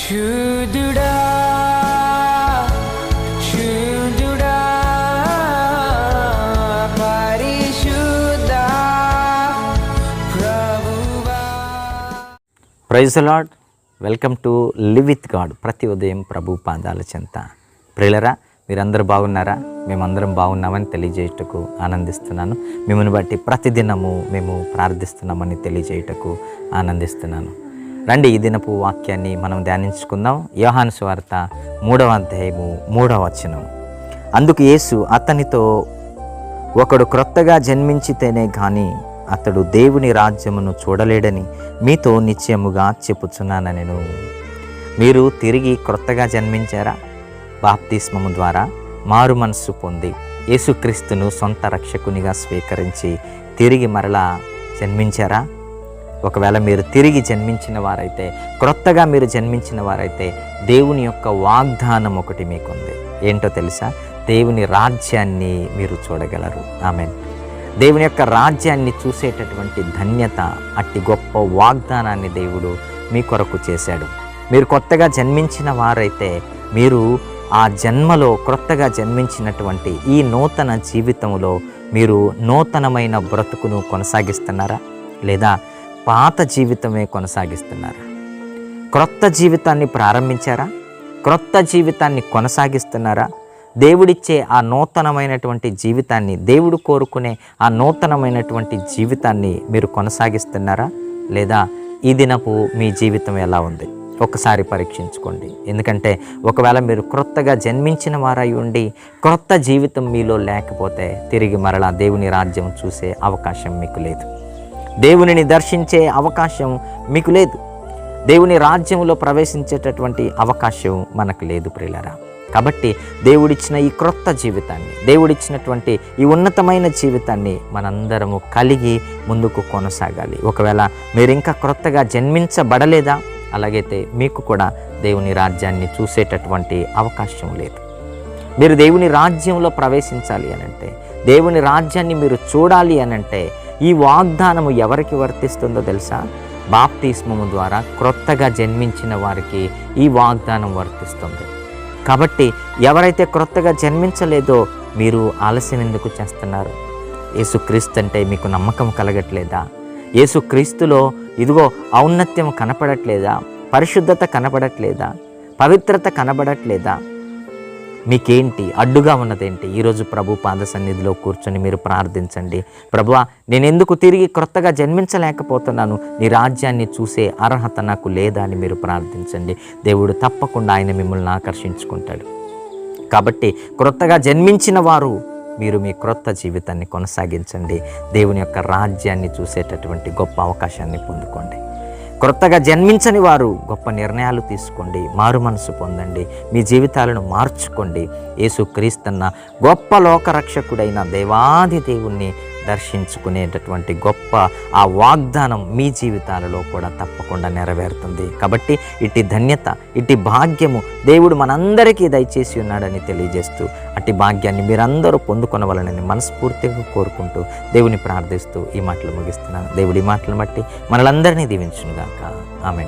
శుద్ధుడా శుద్ధుడా పరిశుద్ధ ప్రభువా. Praise Lord welcome to live with God. ప్రతి ఉదయం ప్రభు పాదాల చెంత. ప్రియులరా మీరందరూ బాగున్నారా? మేమందరం బాగున్నామని తెలియజేయటకు ఆనందిస్తున్నాను. మిమ్మల్ని బట్టి ప్రతిదినము మేము ప్రార్థిస్తున్నామని తెలియజేయటకు ఆనందిస్తున్నాను. రండి ఈ దినపు వాక్యాన్ని మనం ధ్యానించుకుందాం. యోహాను స్వార్త మూడవ అధ్యాయము మూడవ వచనం. అందుకు యేసు అతనితో ఒకడు క్రొత్తగా జన్మించితేనే కానీ అతడు దేవుని రాజ్యమును చూడలేడని మీతో నిశ్చయముగా చెప్పుచున్నాను నేను మీరు తిరిగి క్రొత్తగా జన్మించారా? బాప్తిస్మము ద్వారా మారు మనస్సు పొంది యేసుక్రీస్తును సొంత రక్షకునిగా స్వీకరించి తిరిగి మరలా జన్మించారా? ఒకవేళ మీరు తిరిగి జన్మించిన వారైతే క్రొత్తగా మీరు జన్మించిన వారైతే దేవుని యొక్క వాగ్దానం ఒకటి మీకుంది. ఏంటో తెలుసా? దేవుని రాజ్యాన్ని మీరు చూడగలరు. ఆమె దేవుని యొక్క రాజ్యాన్ని చూసేటటువంటి ధన్యత అట్టి గొప్ప వాగ్దానాన్ని దేవుడు మీ కొరకు చేశాడు. మీరు కొత్తగా జన్మించిన వారైతే మీరు ఆ జన్మలో క్రొత్తగా జన్మించినటువంటి ఈ నూతన జీవితంలో మీరు నూతనమైన బ్రతుకును కొనసాగిస్తున్నారా? లేదా పాత జీవితమే కొనసాగిస్తున్నారా. క్రొత్త జీవితాన్ని ప్రారంభించారా? క్రొత్త జీవితాన్ని కొనసాగిస్తున్నారా? దేవుడిచ్చే ఆ నూతనమైనటువంటి జీవితాన్ని దేవుడు కోరుకునే ఆ నూతనమైనటువంటి జీవితాన్ని మీరు కొనసాగిస్తున్నారా? లేదా ఈ దినపు మీ జీవితం ఎలా ఉంది? ఒకసారి పరీక్షించుకోండి. ఎందుకంటే ఒకవేళ మీరు క్రొత్తగా జన్మించిన వారై ఉండి క్రొత్త జీవితం మీలో లేకపోతే తిరిగి మరలా దేవుని రాజ్యం చూసే అవకాశం మీకు లేదు. దేవునిని దర్శించే అవకాశం మీకు లేదు. దేవుని రాజ్యంలో ప్రవేశించేటటువంటి అవకాశం మనకు లేదు ప్రియులరా. కాబట్టి దేవుడిచ్చిన ఈ క్రొత్త జీవితాన్ని దేవుడిచ్చినటువంటి ఈ ఉన్నతమైన జీవితాన్ని మనందరము కలిగి ముందుకు కొనసాగాలి. ఒకవేళ మీరు ఇంకా క్రొత్తగా జన్మించబడలేదా? అలాగైతే మీకు కూడా దేవుని రాజ్యాన్ని చూసేటటువంటి అవకాశం లేదు. మీరు దేవుని రాజ్యంలో ప్రవేశించాలి అనంటే దేవుని రాజ్యాన్ని మీరు చూడాలి అనంటే ఈ వాగ్దానము ఎవరికి వర్తిస్తుందో తెలుసా? బాప్తిస్మము ద్వారా క్రొత్తగా జన్మించిన వారికి ఈ వాగ్దానం వర్తిస్తుంది. కాబట్టి ఎవరైతే క్రొత్తగా జన్మించలేదో మీరు ఆలస్యం ఎందుకు చేస్తున్నారు? యేసుక్రీస్తు అంటే మీకు నమ్మకం కలగట్లేదా? యేసుక్రీస్తులో ఇదిగో ఔన్నత్యం కనపడట్లేదా? పరిశుద్ధత కనపడట్లేదా? పవిత్రత కనబడట్లేదా? మీకేంటి? అడ్డుగా ఉన్నదేంటి? ఈరోజు ప్రభు పాద సన్నిధిలో కూర్చొని మీరు ప్రార్థించండి. ప్రభువా నేను ఎందుకు తిరిగి క్రొత్తగా జన్మించలేకపోతున్నాను? నీ రాజ్యాన్ని చూసే అర్హత నాకు లేదా అని మీరు ప్రార్థించండి. దేవుడు తప్పకుండా ఆయన మిమ్మల్ని ఆకర్షించుకుంటాడు. కాబట్టి క్రొత్తగా జన్మించిన వారు మీరు మీ క్రొత్త జీవితాన్ని కొనసాగించండి. దేవుని యొక్క రాజ్యాన్ని చూసేటటువంటి గొప్ప అవకాశాన్ని పొందుకోండి. క్రొత్తగా జన్మించని వారు గొప్ప నిర్ణయాలు తీసుకోండి మారు మనసు పొందండి మీ జీవితాలను మార్చుకోండి. యేసుక్రీస్తన్న గొప్ప లోకరక్షకుడైన దేవాది దేవుణ్ణి దర్శించుకునేటటువంటి గొప్ప ఆ వాగ్దానం మీ జీవితాలలో కూడా తప్పకుండా నెరవేరుతుంది. కాబట్టి ఇటు ధన్యత ఇటు భాగ్యము దేవుడు మనందరికీ దయచేసి ఉన్నాడని తెలియజేస్తూ అట్టి భాగ్యాన్ని మీరందరూ పొందుకొనవలనని మనస్ఫూర్తిగా కోరుకుంటూ దేవుని ప్రార్థిస్తూ ఈ మాటలు ముగిస్తున్నాను. దేవుడి మాటలు బట్టి మనలందరినీ దీవించునుగాక. ఆమె